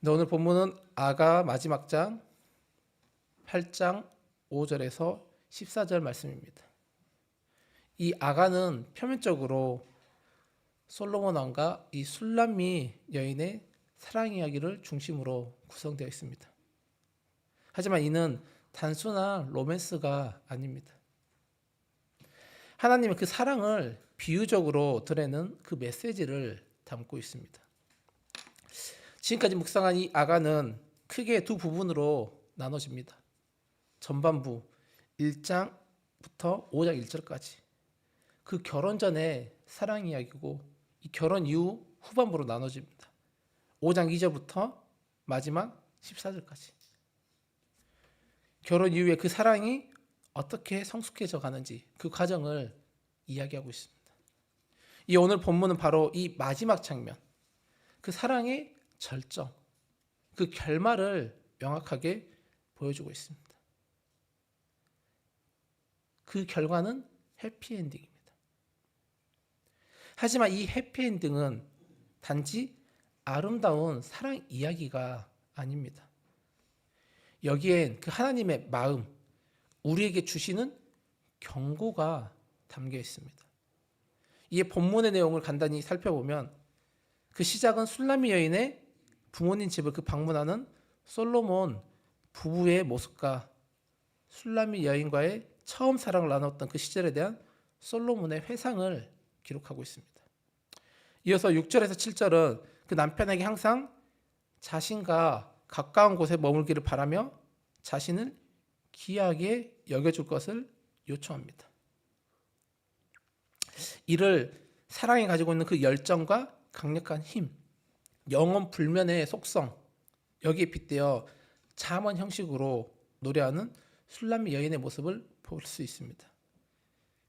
네, 오늘 본문은 아가 마지막 장 8장 5절에서 14절 말씀입니다. 이 아가는 표면적으로 솔로몬 왕과 이 술람미 여인의 사랑 이야기를 중심으로 구성되어 있습니다. 하지만 이는 단순한 로맨스가 아닙니다. 하나님의 그 사랑을 비유적으로 드러내는 그 메시지를 담고 있습니다. 지금까지 묵상한 이 아가는 크게 두 부분으로 나눠집니다. 전반부 1장부터 5장 1절까지 그 결혼 전의 사랑 이야기고 이 결혼 이후 후반부로 나눠집니다. 5장 2절부터 마지막 14절까지 결혼 이후에 그 사랑이 어떻게 성숙해져 가는지 그 과정을 이야기하고 있습니다. 이 오늘 본문은 바로 이 마지막 장면, 그 사랑의 절정, 그 결말을 명확하게 보여주고 있습니다. 그 결과는 해피엔딩입니다. 하지만 이 해피엔딩은 단지 아름다운 사랑 이야기가 아닙니다. 여기엔 그 하나님의 마음, 우리에게 주시는 경고가 담겨 있습니다. 이 본문의 내용을 간단히 살펴보면 그 시작은 술라미 여인의 부모님 집을 그 방문하는 솔로몬 부부의 모습과 술라미 여인과의 처음 사랑을 나눴던 그 시절에 대한 솔로몬의 회상을 기록하고 있습니다. 이어서 6절에서 7절은 그 남편에게 항상 자신과 가까운 곳에 머물기를 바라며 자신을 귀하게 여겨줄 것을 요청합니다. 이를 사랑이 가지고 있는 그 열정과 강력한 힘, 영원 불면의 속성 여기에 빗대어 잠언 형식으로 노래하는 술람미 여인의 모습을 볼 수 있습니다.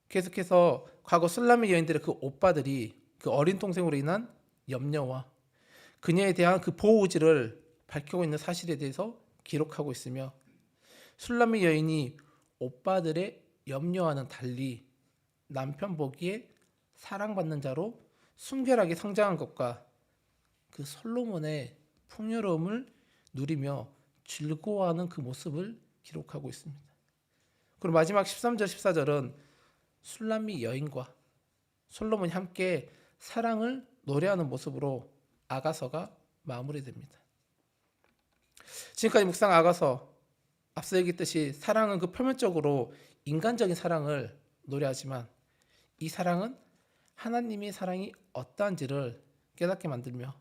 계속해서 과거 술람미 여인들의 그 오빠들이 그 어린 동생으로 인한 염려와 그녀에 대한 그 보호 의지를 밝히고 있는 사실에 대해서 기록하고 있으며 술람미 여인이 오빠들의 염려와는 달리 남편 보기에 사랑받는 자로 순결하게 성장한 것과 그 솔로몬의 풍요로움을 누리며 즐거워하는 그 모습을 기록하고 있습니다. 그리고 마지막 13절 14절은 술람미 여인과 솔로몬이 함께 사랑을 노래하는 모습으로 아가서가 마무리됩니다. 지금까지 묵상 아가서 앞서 얘기했듯이 사랑은 그 표면적으로 인간적인 사랑을 노래하지만 이 사랑은 하나님의 사랑이 어떠한지를 깨닫게 만들며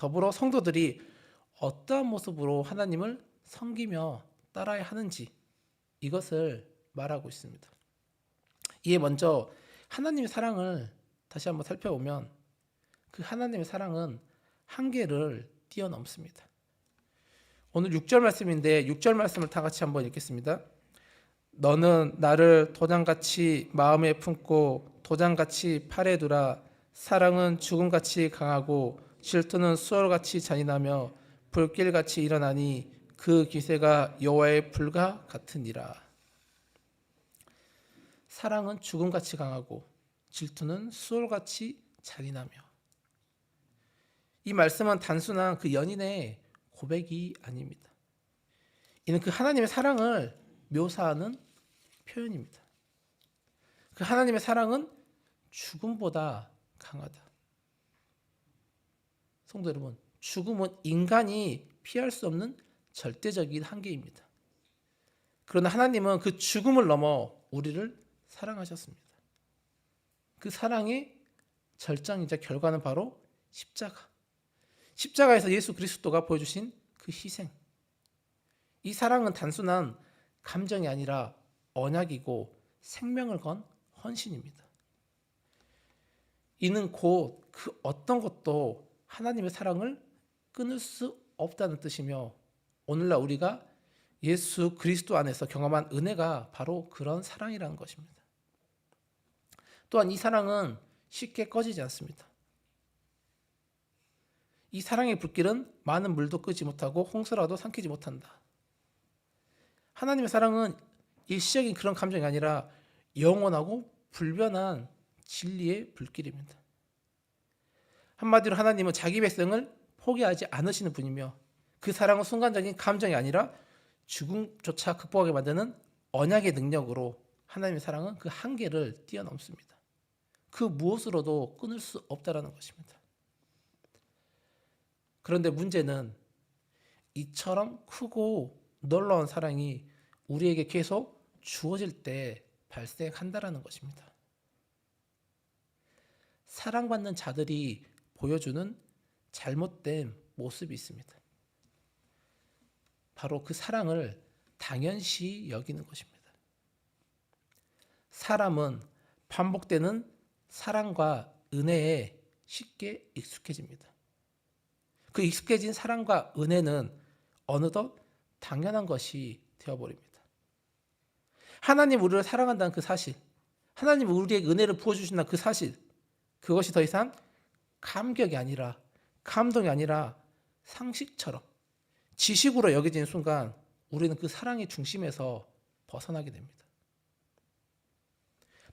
더불어 성도들이 어떠한 모습으로 하나님을 섬기며 따라야 하는지 이것을 말하고 있습니다. 이에 먼저 하나님의 사랑을 다시 한번 살펴보면 그 하나님의 사랑은 한계를 뛰어넘습니다. 오늘 6절 말씀인데 6절 말씀을 다 같이 한번 읽겠습니다. 너는 나를 도장같이 마음에 품고 도장같이 팔에 두라 사랑은 죽음같이 강하고 질투는 수월같이 잔인하며 불길같이 일어나니 그 기세가 여호와의 불과 같으니라. 사랑은 죽음같이 강하고 질투는 수월같이 잔인하며 이 말씀은 단순한 그 연인의 고백이 아닙니다. 이는 그 하나님의 사랑을 묘사하는 표현입니다. 그 하나님의 사랑은 죽음보다 강하다. 성도 여러분, 죽음은 인간이 피할 수 없는 절대적인 한계입니다. 그러나 하나님은 그 죽음을 넘어 우리를 사랑하셨습니다. 그 사랑의 절정이자 결과는 바로 십자가. 십자가에서 예수 그리스도가 보여주신 그 희생. 이 사랑은 단순한 감정이 아니라 언약이고 생명을 건 헌신입니다. 이는 곧 그 어떤 것도 하나님의 사랑을 끊을 수 없다는 뜻이며 오늘날 우리가 예수 그리스도 안에서 경험한 은혜가 바로 그런 사랑이라는 것입니다. 또한 이 사랑은 쉽게 꺼지지 않습니다. 이 사랑의 불길은 많은 물도 끄지 못하고 홍수라도 삼키지 못한다. 하나님의 사랑은 일시적인 그런 감정이 아니라 영원하고 불변한 진리의 불길입니다. 한마디로 하나님은 자기 백성을 포기하지 않으시는 분이며 그 사랑은 순간적인 감정이 아니라 죽음조차 극복하게 만드는 언약의 능력으로 하나님의 사랑은 그 한계를 뛰어넘습니다. 그 무엇으로도 끊을 수 없다라는 것입니다. 그런데 문제는 이처럼 크고 놀라운 사랑이 우리에게 계속 주어질 때 발생한다라는 것입니다. 사랑받는 자들이 보여주는 잘못된 모습이 있습니다. 바로 그 사랑을 당연시 여기는 것입니다. 사람은 반복되는 사랑과 은혜에 쉽게 익숙해집니다. 그 익숙해진 사랑과 은혜는 어느덧 당연한 것이 되어버립니다. 하나님 우리를 사랑한다는 그 사실, 하나님 우리에게 은혜를 부어주신다는 그 사실, 그것이 더 이상 감격이 아니라 감동이 아니라 상식처럼 지식으로 여겨지는 순간 우리는 그 사랑의 중심에서 벗어나게 됩니다.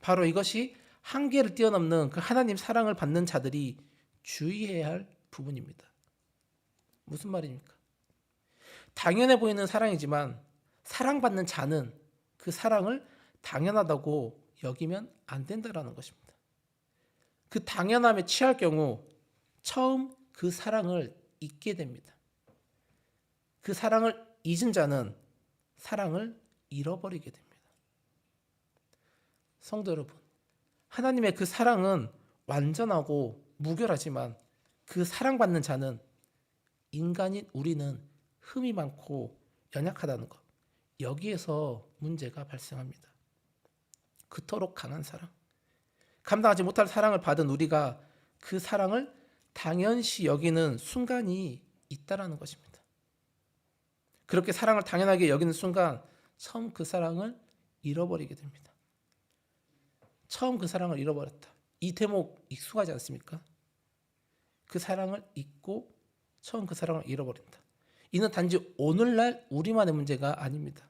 바로 이것이 한계를 뛰어넘는 그 하나님 사랑을 받는 자들이 주의해야 할 부분입니다. 무슨 말입니까? 당연해 보이는 사랑이지만 사랑받는 자는 그 사랑을 당연하다고 여기면 안 된다라는 것입니다. 그 당연함에 취할 경우 처음 그 사랑을 잊게 됩니다. 그 사랑을 잊은 자는 사랑을 잃어버리게 됩니다. 성도 여러분, 하나님의 그 사랑은 완전하고 무결하지만 그 사랑받는 자는 인간인 우리는 흠이 많고 연약하다는 것. 여기에서 문제가 발생합니다. 그토록 강한 사랑. 감당하지 못할 사랑을 받은 우리가 그 사랑을 당연시 여기는 순간이 있다라는 것입니다. 그렇게 사랑을 당연하게 여기는 순간 처음 그 사랑을 잃어버리게 됩니다. 처음 그 사랑을 잃어버렸다. 이 대목 익숙하지 않습니까? 그 사랑을 잊고 처음 그 사랑을 잃어버린다. 이는 단지 오늘날 우리만의 문제가 아닙니다.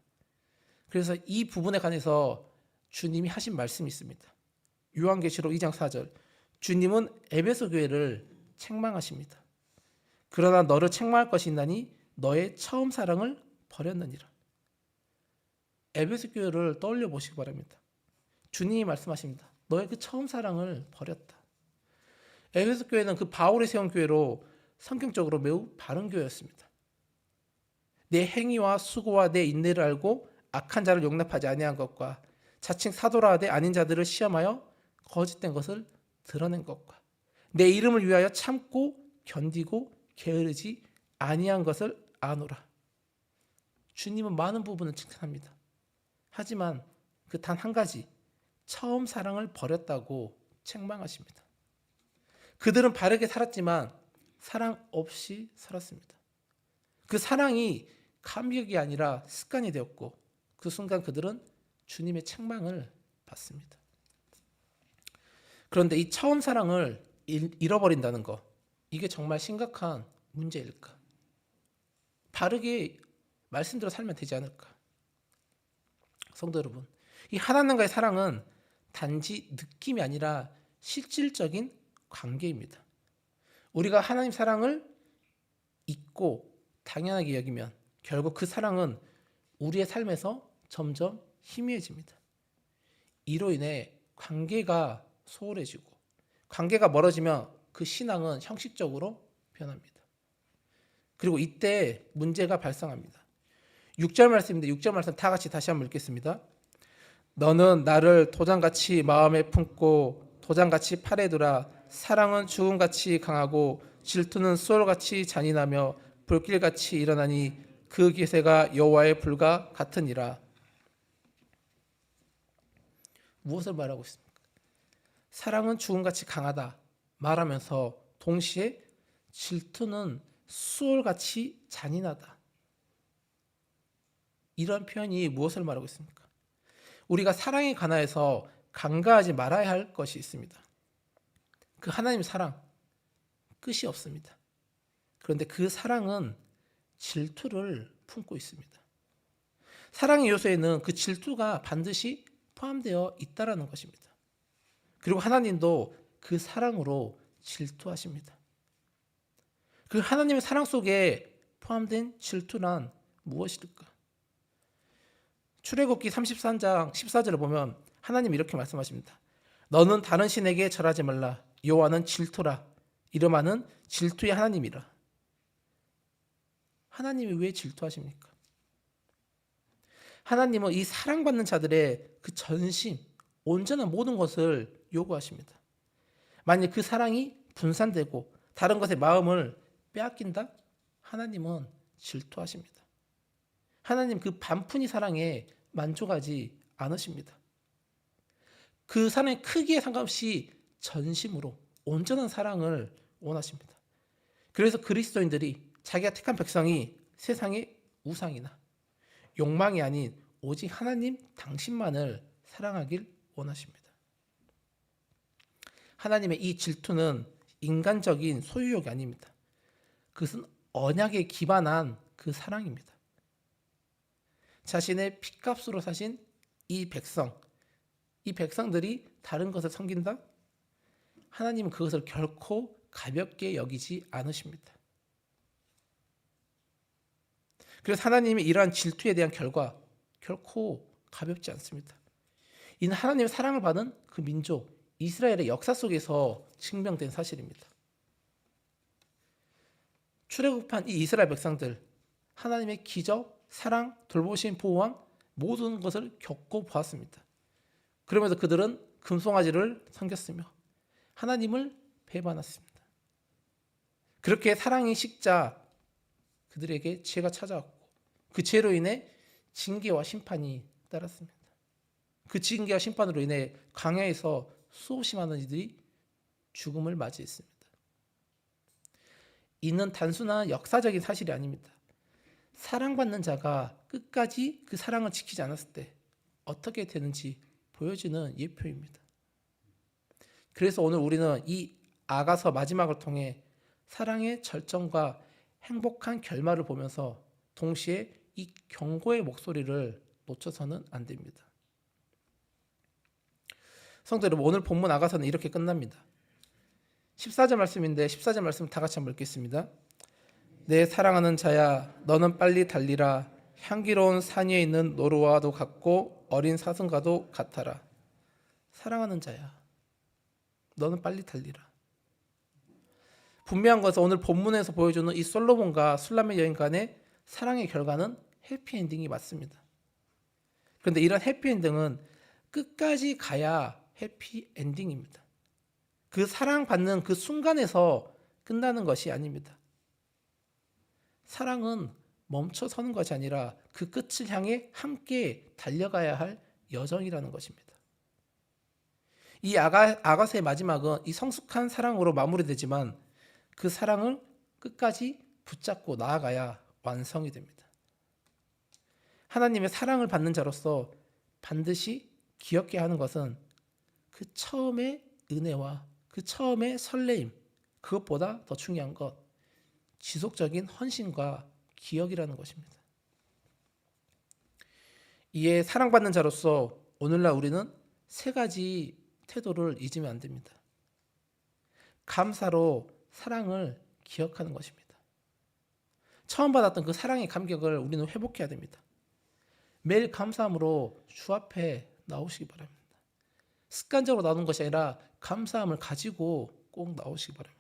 그래서 이 부분에 관해서 주님이 하신 말씀이 있습니다. 요한계시록 2장 4절. 주님은 에베소 교회를 책망하십니다. 그러나 너를 책망할 것이 있나니 너의 처음 사랑을 버렸느니라. 에베소 교회를 떠올려 보시기 바랍니다. 주님이 말씀하십니다. 너의 그 처음 사랑을 버렸다. 에베소 교회는 그 바울이 세운 교회로 성경적으로 매우 바른 교회였습니다. 내 행위와 수고와 내 인내를 알고 악한 자를 용납하지 아니한 것과 자칭 사도라 하되 아닌 자들을 시험하여 거짓된 것을 드러낸 것과 내 이름을 위하여 참고 견디고 게으르지 아니한 것을 아노라. 주님은 많은 부분을 칭찬합니다. 하지만 그 단 한 가지 처음 사랑을 버렸다고 책망하십니다. 그들은 바르게 살았지만 사랑 없이 살았습니다. 그 사랑이 감격이 아니라 습관이 되었고 그 순간 그들은 주님의 책망을 받습니다. 그런데 이 처음 사랑을 잃어버린다는 것 이게 정말 심각한 문제일까? 바르게 말씀대로 살면 되지 않을까? 성도 여러분, 이 하나님과의 사랑은 단지 느낌이 아니라 실질적인 관계입니다. 우리가 하나님 사랑을 잊고 당연하게 여기면 결국 그 사랑은 우리의 삶에서 점점 희미해집니다. 이로 인해 관계가 소홀해지고 관계가 멀어지면 그 신앙은 형식적으로 변합니다. 그리고 이때 문제가 발생합니다. 6절 말씀인데 6절 말씀 다 같이 다시 한번 읽겠습니다. 너는 나를 도장같이 마음에 품고 도장같이 팔에 두라 사랑은 죽음같이 강하고 질투는 수월같이 잔인하며 불길같이 일어나니 그 기세가 여호와의 불과 같으니라. 무엇을 말하고 있습니까? 사랑은 죽음같이 강하다 말하면서 동시에 질투는 수월같이 잔인하다. 이런 표현이 무엇을 말하고 있습니까? 우리가 사랑에 관하여서 간과하지 말아야 할 것이 있습니다. 그 하나님 사랑 끝이 없습니다. 그런데 그 사랑은 질투를 품고 있습니다. 사랑의 요소에는 그 질투가 반드시 포함되어 있다라는 것입니다. 그리고 하나님도 그 사랑으로 질투하십니다. 그 하나님의 사랑 속에 포함된 질투란 무엇일까? 출애굽기 33장 14절을 보면 하나님 이렇게 말씀하십니다. 너는 다른 신에게 절하지 말라. 여호와는 질투라. 이름하는 질투의 하나님이라. 하나님이 왜 질투하십니까? 하나님은 이 사랑받는 자들의 그 전심, 온전한 모든 것을 요구하십니다. 만약 그 사랑이 분산되고 다른 것에 마음을 빼앗긴다? 하나님은 질투하십니다. 하나님 그 반푼이 사랑에 만족하지 않으십니다. 그 사랑의 크기에 상관없이 전심으로 온전한 사랑을 원하십니다. 그래서 그리스도인들이 자기가 택한 백성이 세상의 우상이나 욕망이 아닌 오직 하나님 당신만을 사랑하길 원하십니다. 하나님의 이 질투는 인간적인 소유욕이 아닙니다. 그것은 언약에 기반한 그 사랑입니다. 자신의 피값으로 사신 이 백성, 이 백성들이 다른 것을 섬긴다? 하나님은 그것을 결코 가볍게 여기지 않으십니다. 그래서 하나님이 이러한 질투에 대한 결과 결코 가볍지 않습니다. 이는 하나님의 사랑을 받은 그 민족 이스라엘의 역사 속에서 증명된 사실입니다. 출애굽한 이 이스라엘 백성들 하나님의 기적, 사랑, 돌보심, 보호함 모든 것을 겪고 보았습니다. 그러면서 그들은 금송아지를 섬겼으며 하나님을 배반했습니다. 그렇게 사랑이 식자 그들에게 죄가 찾아왔고 그 죄로 인해 징계와 심판이 따랐습니다. 그 징계와 심판으로 인해 광야에서 수없이 많은 이들이 죽음을 맞이했습니다. 이는 단순한 역사적인 사실이 아닙니다. 사랑받는 자가 끝까지 그 사랑을 지키지 않았을 때 어떻게 되는지 보여주는 예표입니다. 그래서 오늘 우리는 이 아가서 마지막을 통해 사랑의 절정과 행복한 결말을 보면서 동시에 이 경고의 목소리를 놓쳐서는 안 됩니다. 성도 여러분, 오늘 본문 아가서는 이렇게 끝납니다. 14절 말씀인데 14절 말씀 다 같이 한번 읽겠습니다. 내 사랑하는 자야 너는 빨리 달리라 향기로운 산 위에 있는 노루와도 같고 어린 사슴과도 같아라. 사랑하는 자야 너는 빨리 달리라. 분명한 것은 오늘 본문에서 보여주는 이 솔로몬과 술람의 여인 간의 사랑의 결과는 해피엔딩이 맞습니다. 그런데 이런 해피엔딩은 끝까지 가야 해피 엔딩입니다. 그 사랑받는 그 순간에서 끝나는 것이 아닙니다. 사랑은 멈춰 서는 것이 아니라 그 끝을 향해 함께 달려가야 할 여정이라는 것입니다. 이 아가, 아가서의 마지막은 이 성숙한 사랑으로 마무리되지만 그 사랑을 끝까지 붙잡고 나아가야 완성이 됩니다. 하나님의 사랑을 받는 자로서 반드시 기억해야 하는 것은 그 처음의 은혜와 그 처음의 설레임, 그것보다 더 중요한 것, 지속적인 헌신과 기억이라는 것입니다. 이에 사랑받는 자로서 오늘날 우리는 세 가지 태도를 잊으면 안 됩니다. 감사로 사랑을 기억하는 것입니다. 처음 받았던 그 사랑의 감격을 우리는 회복해야 됩니다. 매일 감사함으로 주 앞에 나오시기 바랍니다. 습관적으로 나오는 것이 아니라 감사함을 가지고 꼭 나오시기 바랍니다.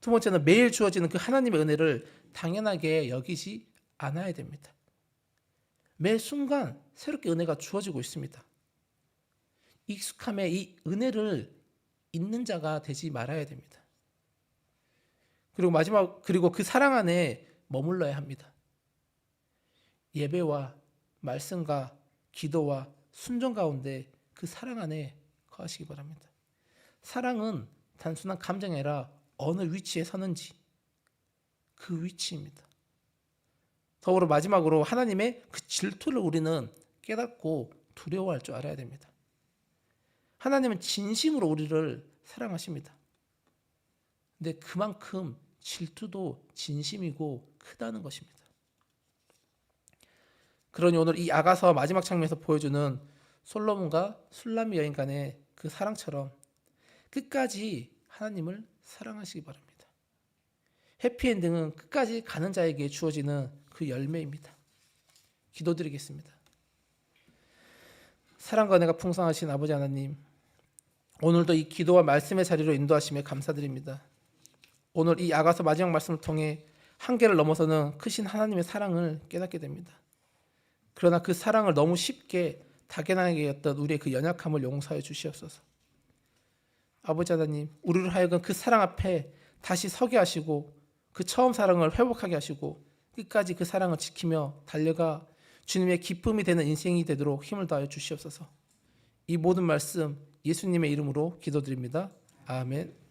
두 번째는 매일 주어지는 그 하나님의 은혜를 당연하게 여기지 않아야 됩니다. 매 순간 새롭게 은혜가 주어지고 있습니다. 익숙함에 이 은혜를 잊는 자가 되지 말아야 됩니다. 그리고 마지막 그리고 그 사랑 안에 머물러야 합니다. 예배와 말씀과 기도와 순종 가운데 그 사랑 안에 거하시기 바랍니다. 사랑은 단순한 감정이 아니라 어느 위치에 서는지 그 위치입니다. 더불어 마지막으로 하나님의 그 질투를 우리는 깨닫고 두려워할 줄 알아야 됩니다. 하나님은 진심으로 우리를 사랑하십니다. 근데 그만큼 질투도 진심이고 크다는 것입니다. 그러니 오늘 이 아가서 마지막 장면에서 보여주는 솔로몬과 술람미 여인 간의 그 사랑처럼 끝까지 하나님을 사랑하시기 바랍니다. 해피엔딩은 끝까지 가는 자에게 주어지는 그 열매입니다. 기도드리겠습니다. 사랑과 은혜가 풍성하신 아버지 하나님, 오늘도 이 기도와 말씀의 자리로 인도하심에 감사드립니다. 오늘 이 아가서 마지막 말씀을 통해 한계를 넘어서는 크신 하나님의 사랑을 깨닫게 됩니다. 그러나 그 사랑을 너무 쉽게 다견하게 했던 우리의 그 연약함을 용서해 주시옵소서. 아버지 하나님, 우리를 하여금 그 사랑 앞에 다시 서게 하시고 그 처음 사랑을 회복하게 하시고 끝까지 그 사랑을 지키며 달려가 주님의 기쁨이 되는 인생이 되도록 힘을 다하여 주시옵소서. 이 모든 말씀 예수님의 이름으로 기도드립니다. 아멘.